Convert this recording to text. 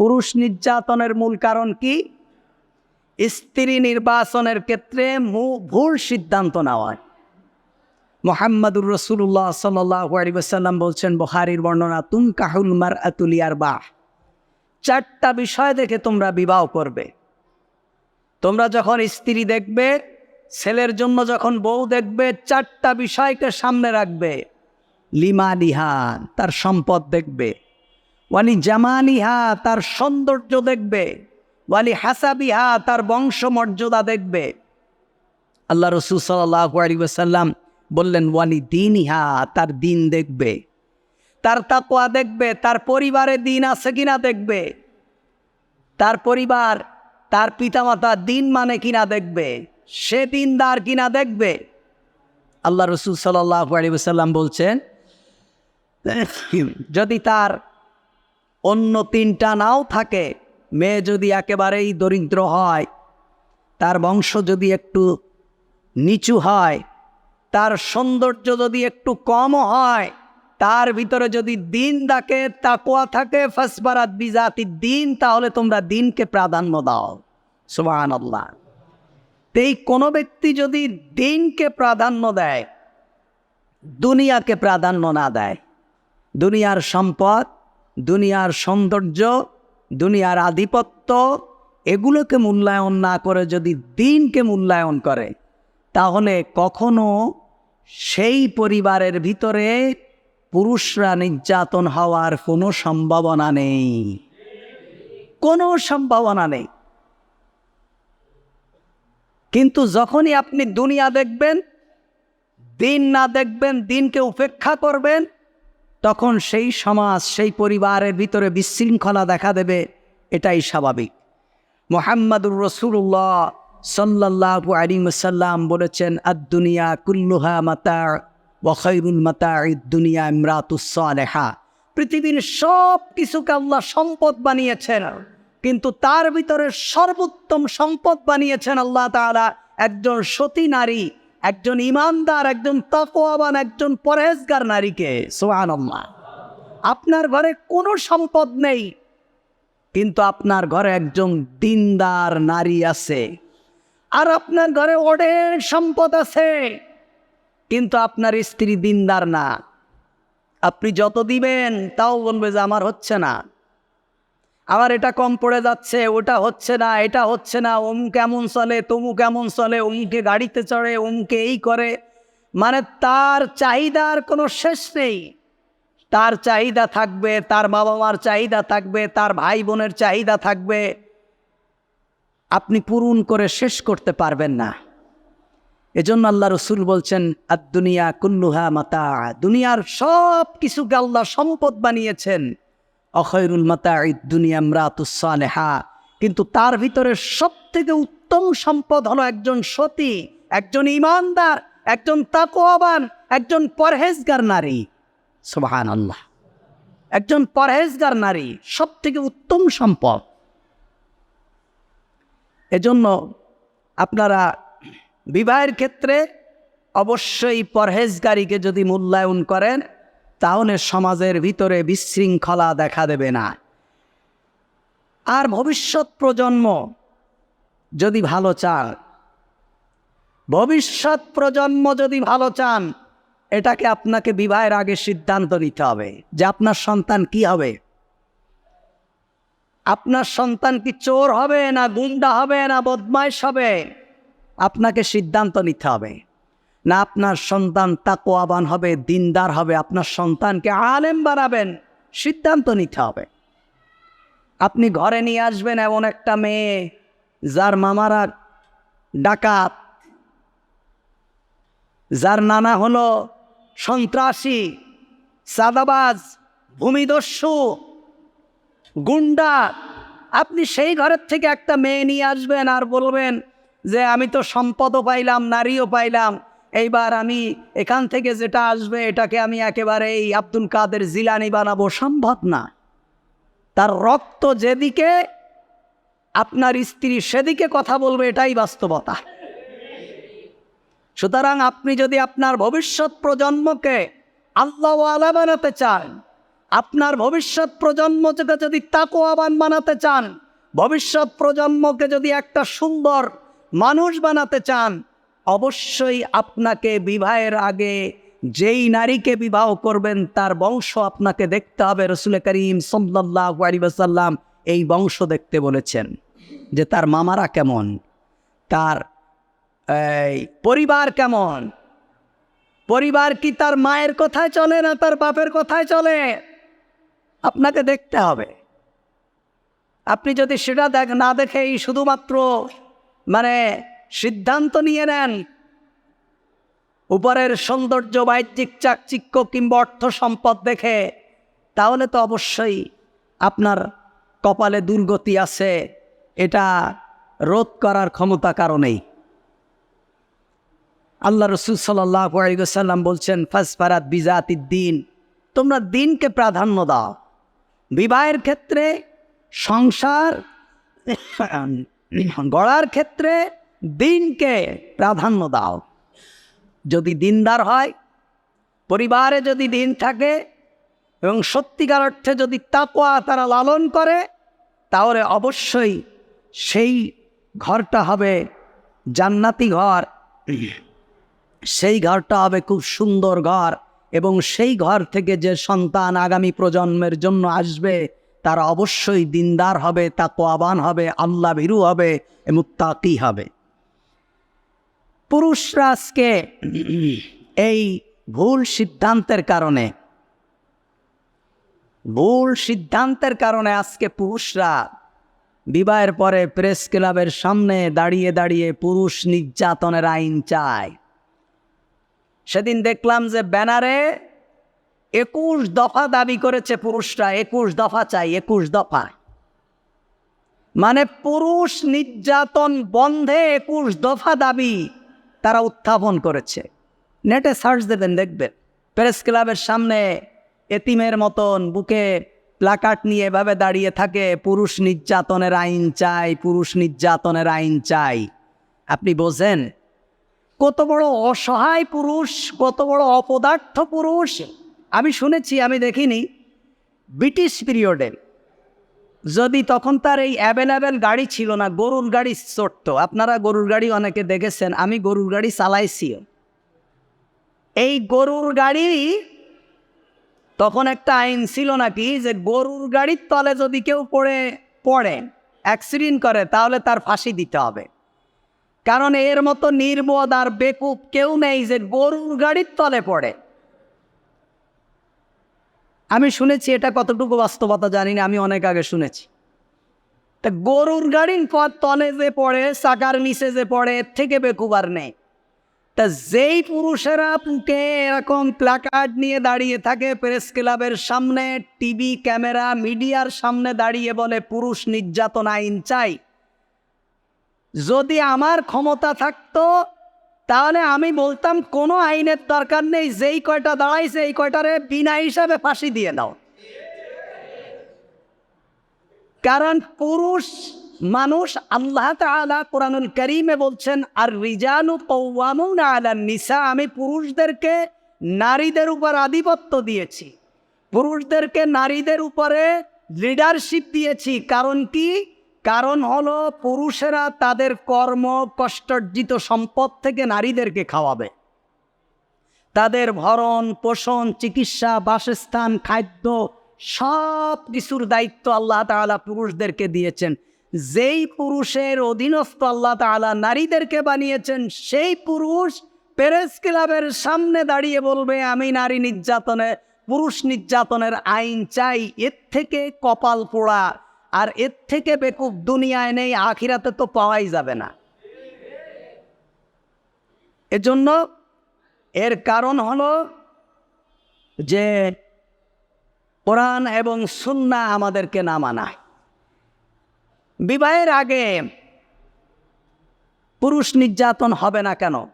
পুরুষ নির্যাতনের মূল কারণ কি? স্ত্রী নির্বাচনের ক্ষেত্রে ভুল সিদ্ধান্ত নেওয়া মোহাম্মদুর রসুল্লাহ সাল্লাম বলছেন বহারির বর্ণনা তুম কাহুল মার আতুলিয়ার বাহ চারটা বিষয় দেখে তোমরা বিবাহ করবে। তোমরা যখন স্ত্রী দেখবে, ছেলের জন্য যখন বউ দেখবে, চারটা বিষয়কে সামনে রাখবে। লিমা লিহা তার সম্পদ দেখবে। ওয়ালি জামালিহা, তার সৌন্দর্য দেখবে। ওয়ালি হাসাবিহা, তার বংশমর্যাদা দেখবে। আল্লাহ রসুল সাল্লাম বললেন, ওয়ালি দিন ইহা তার দিন দেখবে। তার তাকোয়া দেখবে, তার পরিবারে দিন আছে কিনা দেখবে। তার পরিবার, তার পিতামাতা দিন মানে কিনা দেখবে। সে দিনদার কিনা দেখবে? আল্লাহ রসুল সাল্লাহ সাল্লাম বলছেন, যদি তার অন্য তিনটা নাও থাকে। মেয়ে যদি একেবারেই দরিদ্র হয়, তার বংশ যদি একটু নিচু হয়, তার সৌন্দর্য যদি একটু কমও হয়, তার ভিতরে যদি দিন থাকে তাকোয়া থাকে, ফাসবারাত বিজাতি দিন, তাহলে তোমরা দিনকে প্রাধান্য দাও। সুবাহান আল্লাহ এই কোনো ব্যক্তি যদি দিনকে প্রাধান্য দেয়, দুনিয়াকে প্রাধান্য না দেয়, দুনিয়ার সম্পদ দুনিয়ার সৌন্দর্য, দুনিয়ার আধিপত্য, এগুলোকে মূল্যায়ন না করে যদি দিনকে মূল্যায়ন করে, তাহলে কখনো সেই পরিবারের ভিতরে পুরুষরা নির্যাতন হওয়ার কোনো সম্ভাবনা নেই। কোনো সম্ভাবনা নেই। কিন্তু যখনই আপনি দুনিয়া দেখবেন, দিন না দেখবেন, দিনকে উপেক্ষা করবেন তখন সেই সমাজ, সেই পরিবারের ভিতরে বিশৃঙ্খলা দেখা দেবে, এটাই স্বাভাবিক। মোহাম্মদুর রসুল্লাহ সাল্লাহু আলিমসাল্লাম বলেছেন আদুনিয়া কুল্লুহা মাতা ওয়াখৈরুল মাতা দুনিয়া ইমরাতুসালেহা পৃথিবীর সব কিছুকে আল্লাহ সম্পদ বানিয়েছেন, কিন্তু তার ভিতরে সর্বোত্তম সম্পদ বানিয়েছেন আল্লাহ তাআলা একজন সতী নারী। একজন ইমানদার, একজন তকোয়াবান একজন পরহেজগার নারীকে সোহান আপনার ঘরে কোনো সম্পদ নেই, কিন্তু আপনার ঘরে একজন দিনদার নারী আছে। আর আপনার ঘরে অনেক সম্পদ আছে, কিন্তু আপনার স্ত্রী দিনদার না। আপনি যত দিবেন, তাও বলবে যে আমার হচ্ছে না। আমার এটা কম পড়ে যাচ্ছে, ওটা হচ্ছে না, এটা হচ্ছে না অমুক কেমন চলে তমুক কেমন চলে অমুকে গাড়িতে চড়ে অমুকে এই করে। মানে তার চাহিদার কোনো শেষ নেই। তার চাহিদা থাকবে, তার বাবা মার চাহিদা থাকবে, তার ভাই বোনের চাহিদা থাকবে। আপনি পূরণ করে শেষ করতে পারবেন না। এজন্য আল্লাহ রসুল বলছেন আর দুনিয়া কুল্লুহা মাতা দুনিয়ার সব কিছুকে আল্লাহ সম্পদ বানিয়েছেন। অখৈরুল মাতা দুনিয়া মরাতুসালেহা কিন্তু তার ভিতরে সব থেকে উত্তম সম্পদ হলো একজন সতী, একজন ইমানদার, একজন তাকোয়াবান একজন পরহেজগার নারী। সুবাহান আল্লাহ একজন পরহেজগার নারী সব থেকে উত্তম সম্পদ। এজন্য আপনারা বিবাহের ক্ষেত্রে অবশ্যই পরহেজগারিকে যদি মূল্যায়ন করেন তাহলে সমাজের ভিতরে বিশৃঙ্খলা দেখা দেবে না। আর ভবিষ্যৎ প্রজন্ম যদি ভালো চান, ভবিষ্যৎ প্রজন্ম যদি ভালো চান, এটাকে আপনাকে বিবাহের আগে সিদ্ধান্ত নিতে হবে যে আপনার সন্তান কি হবে। আপনার সন্তান কি চোর হবে না গুন্ডা হবে না বদমাইশ হবে? আপনাকে সিদ্ধান্ত নিতে হবে। না আপনার সন্তান তাকোয়াবান হবে, দিনদার হবে, আপনার সন্তানকে আলেম বানাবেন, সিদ্ধান্ত নিতে হবে। আপনি ঘরে নিয়ে আসবেন এমন একটা মেয়ে, যার মামারা ডাকাত, যার নানা হলো সন্ত্রাসী সাদাবাজ ভূমিদস্যু গুন্ডা আপনি সেই ঘরের থেকে একটা মেয়ে নিয়ে আসবেন আর বলবেন যে, আমি তো সম্পদও পাইলাম, নারীও পাইলাম এইবার আমি এখান থেকে যেটা আসবে, এটাকে আমি একেবারে এই আব্দুল কাদের জিলানি বানাবো, সম্ভব না। তার রক্ত যেদিকে, আপনার স্ত্রী সেদিকে কথা বলবে, এটাই বাস্তবতা। সুতরাং আপনি যদি আপনার ভবিষ্যৎ প্রজন্মকে আল্লাহ আলা বানাতে চান, আপনার ভবিষ্যৎ প্রজন্মকে যদি তাকোয়াবান বানাতে চান, ভবিষ্যৎ প্রজন্মকে যদি একটা সুন্দর মানুষ বানাতে চান অবশ্যই আপনাকে বিবাহের আগে যেই নারীকে বিবাহ করবেন, তার বংশ আপনাকে দেখতে হবে। রসুল করিম সাল্লাহ এই বংশ দেখতে বলেছেন যে তার মামারা কেমন, তার পরিবার কেমন, পরিবার কি তার মায়ের কথায় চলে না তার বাপের কথায় চলে? আপনাকে দেখতে হবে। আপনি যদি সেটা দেখ, না দেখেই শুধুমাত্র মানে সিদ্ধান্ত নিয়ে নেন। উপরের সৌন্দর্য, বাহ্যিক চাকচিক্য কিংবা অর্থ সম্পদ দেখে, তাহলে তো অবশ্যই আপনার কপালে দুর্গতি আছে। এটা রোধ করার ক্ষমতা কারণেই। আল্লাহ রসুল সাল্লাম বলছেন ফাসফারাত বিজাতি দিন তোমরা দিনকে প্রাধান্য দাও। বিবাহের ক্ষেত্রে, সংসার, গড়ার ক্ষেত্রে দিনকে প্রাধান্য দাও। যদি দিনদার হয়, পরিবারে যদি দিন থাকে এবং সত্যিকার অর্থে যদি তাকোয়া তারা লালন করে, তাহলে অবশ্যই সেই ঘরটা হবে জান্নাতি ঘর। সেই ঘরটা হবে খুব সুন্দর ঘর এবং সেই ঘর থেকে যে সন্তান আগামী প্রজন্মের জন্য আসবে, তারা অবশ্যই দিনদার হবে তাকোয়াবান হবে আল্লাহ ভীরু হবে এবং তাকি হবে। পুরুষরা আজকে এই ভুল সিদ্ধান্তের কারণে, ভুল সিদ্ধান্তের কারণে আজকে পুরুষরা বিবাহের পরে প্রেস ক্লাবের সামনে দাঁড়িয়ে দাঁড়িয়ে পুরুষ নির্যাতনের আইন চায়। সেদিন দেখলাম যে ব্যানারে একুশ দফা দাবি করেছে পুরুষরা, একুশ দফা চাই, একুশ দফা। মানে পুরুষ নির্যাতন বন্ধে একুশ দফা দাবি। তারা উত্থাপন করেছে। নেটে সার্চ দেবেন, দেখবেন। প্রেস ক্লাবের সামনে এতিমের মতন বুকে প্লাকার্ড নিয়ে এভাবে দাঁড়িয়ে থাকে, পুরুষ নির্যাতনের আইন চাই, পুরুষ নির্যাতনের আইন চাই। আপনি বোঝেন? কত বড় অসহায় পুরুষ, কত বড় অপদার্থ পুরুষ। আমি শুনেছি, আমি দেখিনি। ব্রিটিশ পিরিয়ডে যদি তখন তার এই অ্যাভেলেবেল গাড়ি ছিল না, গরুর গাড়ি চড়ত আপনারা গরুর গাড়ি অনেকে দেখেছেন, আমি গরুর গাড়ি চালাইছিও। এই গরুর গাড়ি তখন একটা আইন ছিল নাকি যে গরুর গাড়ির তলে যদি কেউ পড়ে পড়ে অ্যাক্সিডেন্ট করে, তাহলে তার ফাঁসি দিতে হবে। কারণ এর মতো নির্বোধ আর বেকুব কেউ নেই যে গরুর গাড়ির তলে পড়ে। আমি শুনেছি এটা কতটুকু বাস্তবতা জানি না, আমি অনেক আগে শুনেছি। তা গরুর গাড়ির পথ তলে যে পড়ে, চাকার নিচে যে পড়ে, এর থেকে বেকুবার নেই। তা যেই পুরুষেরা পুকে এরকম প্ল্যাকার্ড নিয়ে দাঁড়িয়ে থাকে প্রেস ক্লাবের সামনে টিভি ক্যামেরা মিডিয়ার সামনে দাঁড়িয়ে বলে, পুরুষ নির্যাতন আইন চাই। যদি আমার ক্ষমতা থাকতো তাহলে আমি বলতাম, কোনো আইনের দরকার নেই, যেই কয়টা দাঁড়াইছে, এই কয়টারে বিনা হিসাবে ফাঁসি দিয়ে দাও কারণ পুরুষ মানুষ আল্লাহ তাআলা কোরআনুল করিমে বলছেন আর রিজানু কৌয়ামুন আলা নিসা আমি পুরুষদেরকে নারীদের উপর আধিপত্য দিয়েছি। পুরুষদেরকে নারীদের উপরে লিডারশিপ দিয়েছি, কারণ কি? কারণ হলো পুরুষেরা তাদের কর্ম, কষ্টার্জিত সম্পদ থেকে নারীদেরকে খাওয়াবে। তাদের ভরণ, পোষণ, চিকিৎসা, বাসস্থান, খাদ্য সব কিছুর দায়িত্ব আল্লাহ তাআলা পুরুষদেরকে দিয়েছেন। যেই পুরুষের অধীনস্থ আল্লাহ তাআলা নারীদেরকে বানিয়েছেন, সেই পুরুষ প্যারেস ক্লাবের সামনে দাঁড়িয়ে বলবে, আমি নারী নির্যাতনে, পুরুষ নির্যাতনের আইন চাই, এর থেকে কপাল পোড়া। আর এর থেকে বেকুব দুনিয়ায় নেই, আখিরাতে তো পাওয়াই যাবে না। এজন্য এর কারণ হলো যে কোরআন এবং সুন্না আমাদেরকে না মানায়। বিবাহের আগে পুরুষ নির্যাতন হবে না কেন?